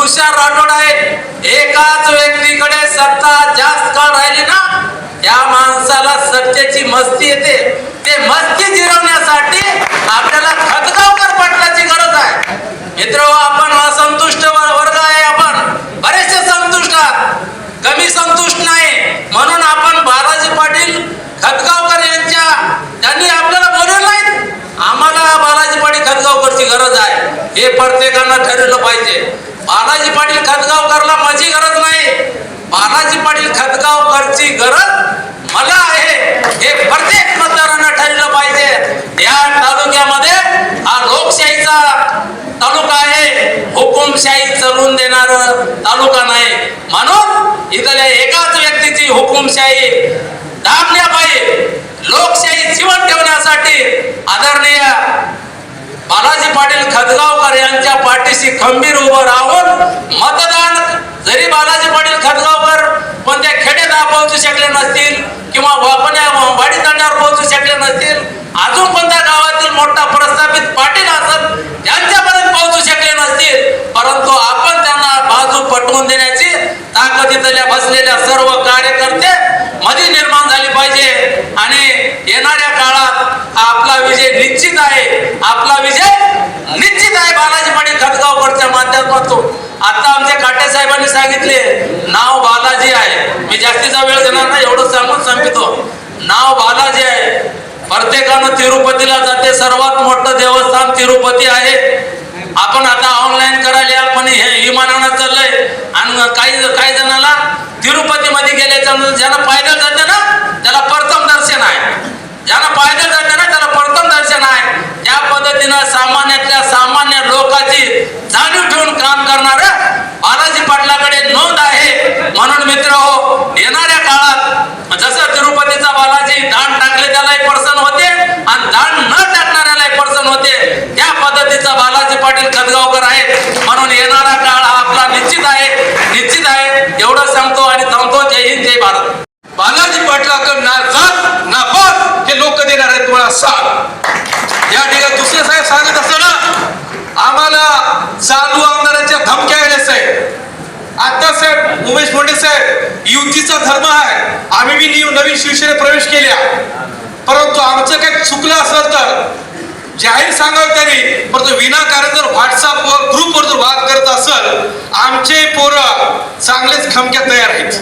तुषार राठोड आहे. एकाच व्यक्तीकडे सत्ता जास्त काळ राहिली ना त्या माणसाला सत्तेची मस्ती येते. ते मस्ती जिरवण्यासाठी आपल्याला खतगावकर पाटलाची गरज आहे. मित्र हो, आपण असंतुष्ट वर्ग आहे आपण. बरेचसे संतुष्ट आहात. कमी संतुष्ट नाही. म्हणून आपण बालाजी पाटील खतगावकर यांच्या त्यांनी आपल्याला बोलवलं नाही. आम्हाला बालाजी पाटील खतगावकरची गरज आहे. हे प्रत्येकानं ठरवलं पाहिजे. बालाजी पाटील खतगावकरला माझी गरज नाही. बालाजी पाटील खतगावकरची गरज मला आहे. हे प्रत्येक मतदारानं ठरलं पाहिजे. या तालुक्यामध्ये हा लोकशाहीचा तालुका आहे. हुकुमशाही चलून देणार तालुका नाही. म्हणून इथल्या एकाच व्यक्तीची हुकुमशाही दाबण्यापायी लोकशाही जीवन ठेवण्यासाठी आदरणीय पाटील खतगावकर यांच्या पाठीशी खंबीर उभं राहून मतदान जरी बालाजी पाटील खतगावकर त्या म्हणजे खेड्यात पोहोचू शकले नसतील किंवा वाडी तांड्यावर पोहोचू शकले नसतील अजून कोणत्या गावातील मोठा प्रस्थापित पाटील असत त्यांच्यापर्यंत पोहोचू शकले नसतील परंतु आपण त्यांना बाजू पटवून देण्याची ताकद इथल्या बसलेल्या सर्व कार्यकर्ते मध्ये निर्माण झाली पाहिजे. आणि येणाऱ्या काळात आपला विजय निश्चित आहे. आपला विजय निश्चित बालाजी पाटील खतगावकरच्या माध्यमातून. आता आमच्या काटे साहेबांनी सांगितले नाव बालाजी आहे. मी जास्तीचा वेळ देणार नाही एवढं सांगून सांगतो नाव बालाजी आहे. प्रत्येकानं तिरुपतीला जाते सर्वात मोठं देवस्थान तिरुपती आहे. आपण आता ऑनलाईन करायला पण हे विमानानं चाललंय. आणि काही काही जणाला तिरुपतीमध्ये गेल्याच्यानंतर ज्यांना पायदळ जाते ना त्याला प्रथम दर्शन आहे. ज्यांना पायदळ जाते ना त्याला प्रथम दर्शन आहे त्या पद्धतीनं सामान्यातल्या सामान्य लोकांची जाणीव ठेवून काम करणार बालाजी पाटलाकडे नोंद आहे. म्हणून मित्र हो येणाऱ्या काळात जसं तिरुपतीचा बालाजी दान टाकले त्याला एक पर्सन होते आणि दान न टाकणाऱ्याला एक पर्सन होते. त्या पद्धतीचा बालाजी पाटील खतगावकर आहे म्हणून येणारा काळ हा आपला निश्चित आहे. निश्चित आहे. एवढं सांगतो आणि थांबतो जय हिंद जय भारत बालाजी पाटलाकडे ना जात ना पात हे लोक देणार आहेत तुम्हाला साथ या ठिकाणी दुसरे साहेब सांगत असताना आम्हाला चालू आमदारांच्या धमक्या आल्याच आहे आता साहेब उमेश मुंडे साहेब युतीचा धर्म आहे. आम्ही बी नवीन शिवसेनेत प्रवेश केल्या. परंतु आमचं काही चुकलं असेल तर जाहीर सांगावं त्यांनी. परंतु विनाकारण जर व्हॉट्सअपवर ग्रुपवर जर वाद करत असेल आमचे पोरं चांगलेच खमक्यात तयार आहेत.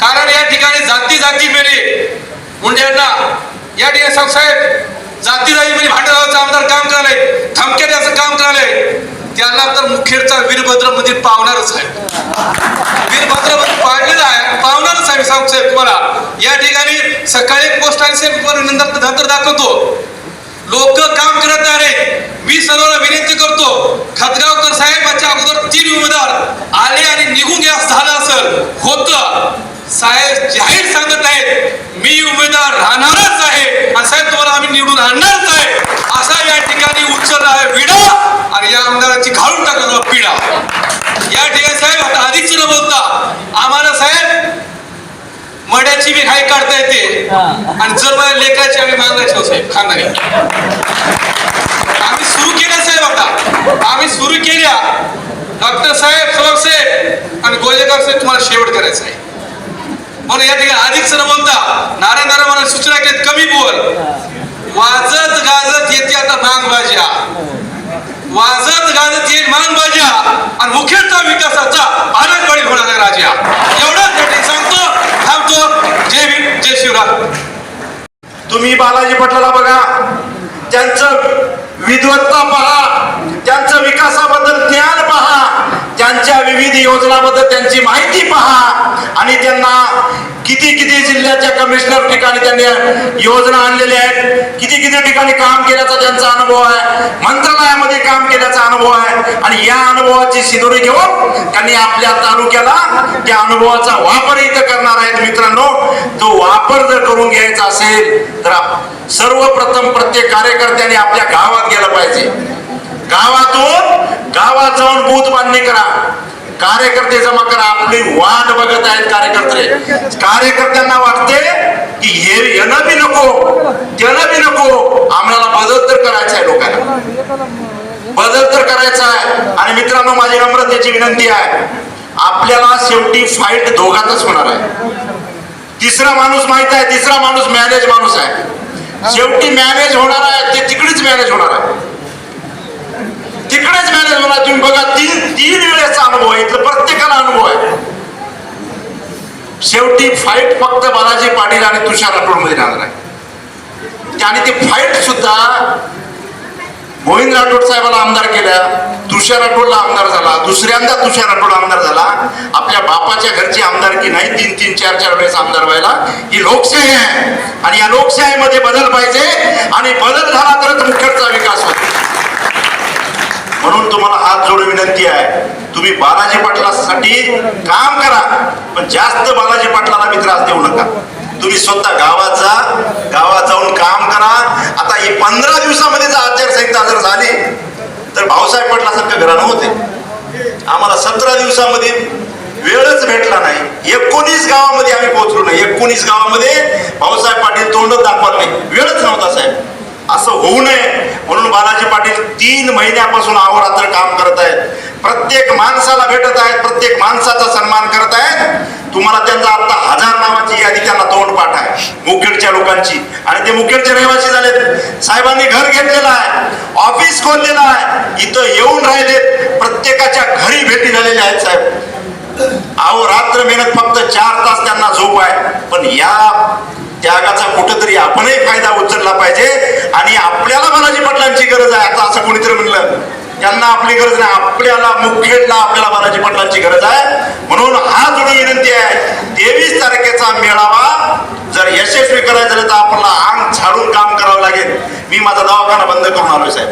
कारण या ठिकाणी जाती जाती मेले मुंड्यांना या ठिकाणी साहेब जाती जाती मध्ये भांडणाचं आमदार काम करायला. धमक्या द्यायचं काम करायला. यांना तर मुखेडचा वीरभद्र मंदिर पावणारच आहे. वीरभद्र म्हणजे मंदिर पाळलेला आहे पावणारच आहे मी सांगतो साहेब तुम्हाला. या ठिकाणी सकाळी एक पोस्ट आणि साहेब तुम्हाला नंतर नंतर दाखवतो. लोक काम करत आहेत मी सर्वांना विनंती करतो खतगावकर साहेबाच्या अगोदर तीन उमेदवार आले आणि निघून गॅस झालं असेल होत. साहेब जाहीर सांगत आहेत मी उमेदवार राहणारच आहे. आणि साहेब तुम्हाला आम्ही निवडून आणणार आहे असा या ठिकाणी उच्चार आहे विडा आणि या आमदाराची पिढा या ठिकाणी साहेब आता अधिकच न बोलता आम्हाला साहेब मड्याची बी घाई काढता येते. आणि जर माझ्या लेकराची आम्ही मागायची हो साहेब खानदारी आम्ही सुरू केल्या साहेब आता. आम्ही सुरू केल्या. डॉक्टर साहेब सौरभ साहेब आणि गोलेकर साहेब तुम्हाला शेवट करायचं आहे. म्हणून या ठिकाणी अधिक न बोलता नारायण नारायण मला सूचना केली कमी बोल. वाजत गाजत येते आता मांग बाजा वाजत गाजत येईल मांग आणि मुखेडचा विकासाचा आनंदवाडी होणार राजा. एवढंच या सांगतो थांबतो. जय भीम जय शिवराय. तुम्ही बालाजी पाटलाला बघा. त्यांचं विद्वत्ता पहा. त्यांचं विकासाबद्दल ज्ञान पहा. त्यांच्या विविध योजनाबद्दल त्यांची माहिती पहा. आणि त्यांना किती जिल्ह्याच्या कमिशनर ठिकाणी त्यांनी योजना आणलेल्या आहेत? किती किती ठिकाणी काम केल्याचा त्यांचा अनुभव आहे? मंत्रालयामध्ये काम केल्याचा अनुभव आहे. आणि या अनुभवाची शिदोरी घेऊन त्यांनी आपल्या तालुक्याला त्या अनुभवाचा वापर इथं करणार आहेत मित्रांनो. तो वापर जर करून घ्यायचा असेल तर सर्वप्रथम प्रत्येक कार्यकर्त्याने आपल्या गावात गेलं पाहिजे. गावातून गावात जाऊन बूथ बांधणी करा. कार्यकर्ते जमा करा. आपली वाट बघत आहेत कार्यकर्ते. कार्यकर्त्यांना वाटते की हे येणं बी नको त्यानं बी नको. आम्हाला बदल तर करायचं आहे लोकांना. बदल तर करायचा आहे. आणि मित्रांनो माझी नम्रतेची विनंती आहे आपल्याला शेवटी फाईट दोघातच होणार आहे. तिसरा माणूस माहीत आहे तिसरा माणूस मॅनेज माणूस आहे. शेवटी मॅनेज होणार आहे ते तिकडेच मॅनेज होणार आहे. तिकडेच मॅनेज होणार तुम्ही बघा तीन तीन वेळेचा अनुभव आहे. इथलं प्रत्येकाला अनुभव आहे. शेवटी फाईट फक्त बालाजी पाटील आणि तुषार राठोडमध्ये राहणार आहे. आणि ती फाईट सुद्धा गोविंद राठोड साहेबाला आमदार केल्या तुषार राठोडला आमदार झाला दुसऱ्यांदा तुषार राठोड आमदार झाला. आपल्या बापाच्या घरची आमदारकी नाही तीन तीन चार चार वेळेस आमदार व्हायला. ही लोकशाही आहे. आणि या लोकशाहीमध्ये बदल पाहिजे आणि बदल झाला तरच मुख्यचा विकास होतो. म्हणून तुम्हाला हात जोडून विनंती आहे. तुम्ही बालाजी पाटलासाठी काम करा पण जास्त बालाजी पाटलाला मी त्रास देऊ नका. तुम्ही स्वतः गावात जा गावात जाऊन काम करा. आता ही पंधरा दिवसामध्ये जर आचारसंहिता जर झाली तर भाऊसाहेब पाटलासारखं घराणं होते आम्हाला सतरा दिवसामध्ये वेळच भेटला नाही. एकोणीस गावामध्ये आम्ही पोहोचलो नाही. एकोणीस गावामध्ये भाऊसाहेब पाटील तोंडच दाखवत नाही. वेळच नव्हता साहेब. असं होऊ नये म्हणून बालाजी पाटील तीन महिन्यापासून अहोरात्र काम करत आहेत. प्रत्येक माणसाला भेटत आहेत प्रत्येक माणसाचा सन्मान करत आहेत. तुम्हाला त्यांचा आता हजार नावाची यादी त्यांना तोंड पाठ आहे मुखेडच्या लोकांची. आणि ते मुखेडचे रहिवासी झालेत. साहेबांनी घर घेतलेलं आहे ऑफिस खोललेलं आहे इथं येऊन राहिलेत. प्रत्येकाच्या घरी भेटी झालेल्या आहेत साहेब. अहो रात्र मेहनत फक्त चार तास त्यांना झोप आहे. पण या त्यागाचा कुठंतरी आपणही फायदा उचलला पाहिजे आणि आपल्याला बालाजी पाटलांची गरज आहे आता असं कोणीतरी म्हणलं. त्यांना आपली गरज नाही आपल्याला मुखेडला आपल्याला बालाजी पाटलांची गरज आहे. म्हणून हा जोडून विनंती आहे तेवीस तारखेचा मेळावा जर यशस्वी करायचं झालं तर आपल्याला अंग झाडून काम करावं लागेल. मी माझा दवाखाना बंद करून आलोय साहेब.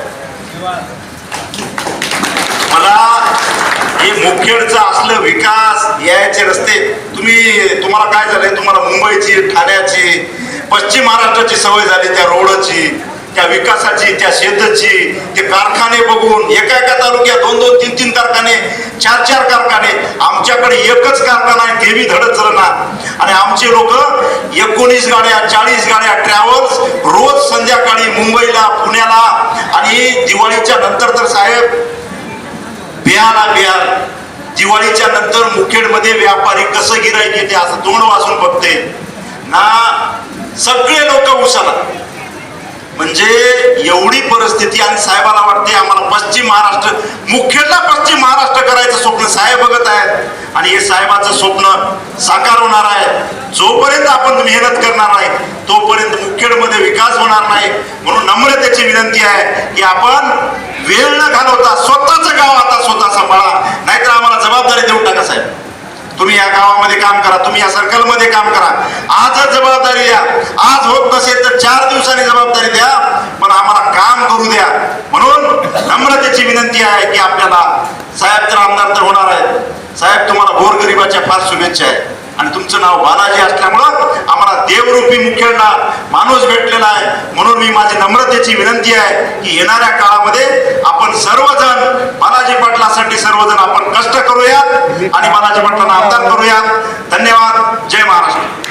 मला हे मुखेडचं असलं विकास यायचे रस्ते तुम्ही तुम्हाला काय झालंय? तुम्हाला मुंबईची ठाण्याची पश्चिम महाराष्ट्राची सवय झाली त्या रोडची त्या विकासाची त्या शेताची ते कारखाने बघून एका एका तालुक्यात दोन दोन तीन तीन कारखाने चार चार कारखाने आमच्याकडे एकच कारखाना आहे ते बी धडक आणि आमचे लोक एकोणीस गाड्या चाळीस गाड्या ट्रॅव्हल्स रोज संध्याकाळी मुंबईला पुण्याला आणि दिवाळीच्या नंतर तर साहेब बियाला बिहार दिवाळीच्या नंतर मुखेडमध्ये व्यापारी कसं गिरायक येते असं तोंड वाचून बघते. ना सगळे लोक उसाला म्हणजे एवढी परिस्थिती आणि साहेबाला वाटते आम्हाला पश्चिम महाराष्ट्र मुखेडला पश्चिम महाराष्ट्र करायचं स्वप्न साहेब बघत आहेत. आणि हे साहेबाचं स्वप्न साकार होणार आहे. जोपर्यंत आपण मेहनत करणार आहे तोपर्यंत मुखेडमध्ये विकास होणार नाही. म्हणून नम्रतेची विनंती आहे की आपण वेळ न घालवता स्वतःचं गाव आता स्वतः सांभाळा. नाहीतर आम्हाला जबाबदारी देऊन टाका साहेब. तुम्ही या गावामध्ये काम करा तुम्ही या सर्कलमध्ये काम करा. आजच जबाबदारी द्या. आज होत नसेल तर चार दिवसांनी जबाबदारी द्या पण आम्हाला काम करू द्या. म्हणून नम्रतेची विनंती आहे की आपल्याला साहेब तर आमदार तर होणार आहेत. साहेब तुम्हाला गोरगरिबाच्या फार शुभेच्छा आहेत. आणि तुमचं नाव बालाजी असल्यामुळं आम्हाला देवरूपी मुख्यांना माणूस भेटलेला आहे. म्हणून मी माझी नम्रतेची विनंती आहे की येणाऱ्या काळामध्ये आपण सर्वजण बालाजी पाटलासाठी सर्वजण आपण कष्ट करूयात आणि बालाजी पाटलांना आमदार करूयात धन्यवाद. जय महाराष्ट्र.